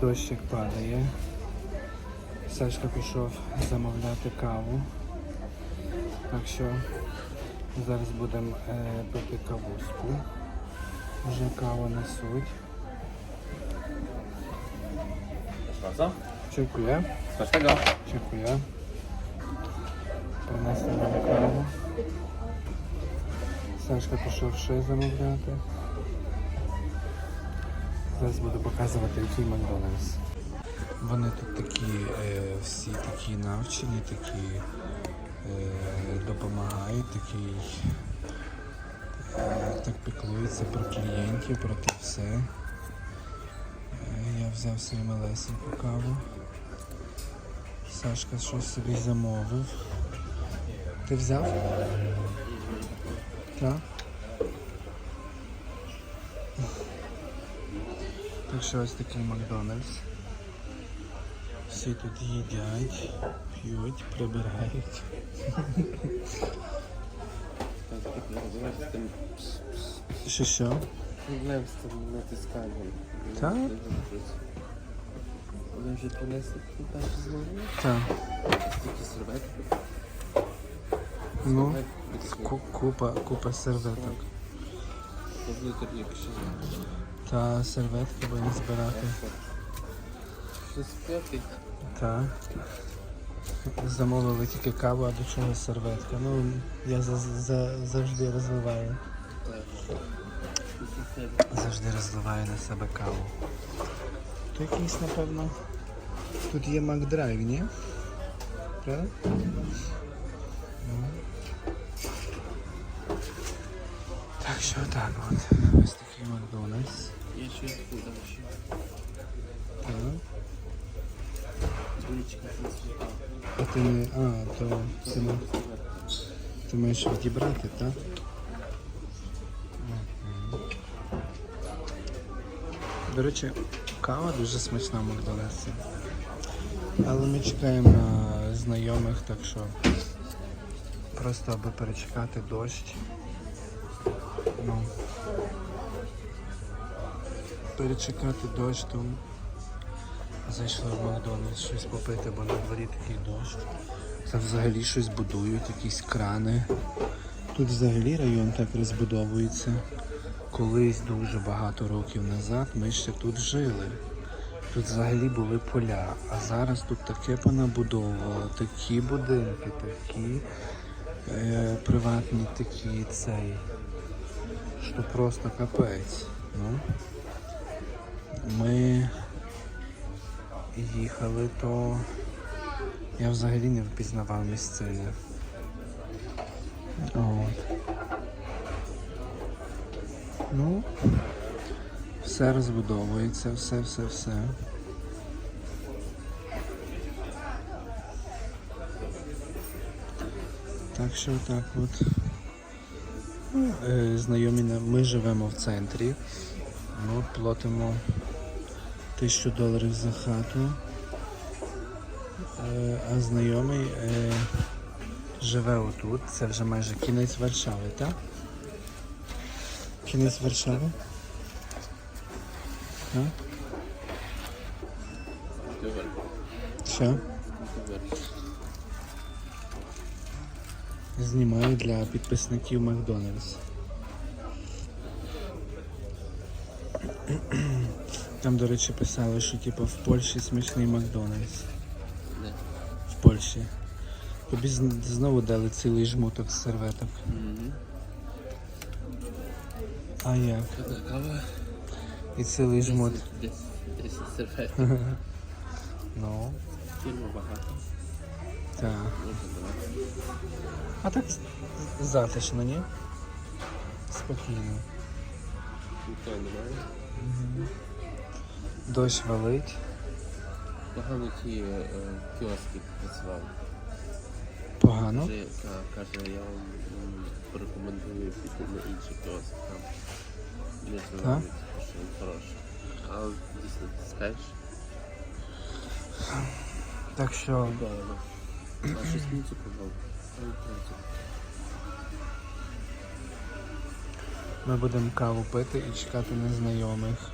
Дощик падає. Сашка пішов замовляти каву. Так що зараз будемо е, пити кавуську. Вже каву несуть. Bardzo? Чекує. Smacznego. Чекує. Принесли нам каву. Сашка пішов ще замовляти. Зараз буду показувати, який Макдональдс. Вони тут такі, е, всі такі навчені, такі е, допомагають, такі е, так піклуються про клієнтів, про те все. Я взяв свою малесеньку каву. Сашка щось собі замовив. Ти взяв? Так. Так що ось такий Макдональдс. Всі тут їдять, п'ють, прибирають. Що що? Проблем з тим натисканням. Так? Вони вже принесли перші зловили? Так. Скільки серветок? Ну, купа, купа серветок. Та серветки будемо збирати. Так. Замовили тільки каву, а до чого серветка. Ну, я за, за, завжди розливаю. Завжди розливаю на себе каву. То якийсь, напевно. Тут є Макдрайв, ні? Правда? Ну. Так що так от. Ось такий Макдональдс. Się uda się. Так. А ти не. А, то не- ти маєш відібрати, так? До речі, кава дуже смачна в Макдональдсі. Але ми чекаємо на знайомих, так що просто аби перечекати дощ. Ну, перечекати дощ, то Зайшли в Макдональдс щось попити, бо на дворі такий дощ. Це взагалі щось будують, якісь крани. Тут взагалі район так розбудовується. Колись дуже багато років назад ми ще тут жили. Тут взагалі були поля, а зараз тут таке понабудовувало, такі будинки, такі е, приватні такі цей. Що просто капець. Ну. Ми їхали, то я взагалі не впізнавав місцини. От. Ну, все розбудовується, все, все, все. Так що так от. Е, Знайомі ми живемо в центрі. Ну, платимо тисячу доларів за хату. Е, А знайомий е, живе отут. Це вже майже кінець Варшави, так? Кінець Варшави? Так? Що? Знімаю для підписників Макдональдс. Там, до речі, писали, що типу, в Польщі смачний Макдональдс. В Польщі. Тобі знову дали цілий жмуток серветок. Mhm. А як? І цілий жмут. 10 serwet. Ну, Firma Bahata. Так. А так затишно, ні? Спокійно. Немає. Дощ валить. Погано ті е, кіоски працювали. Погано. Каже, ка- каже, я вам м, порекомендую піти на інший кіоск. Там не знаю, що він хороший. Але дійсно ти скажеш. Так що Да, да. А щось мені ми будемо каву пити і чекати незнайомих.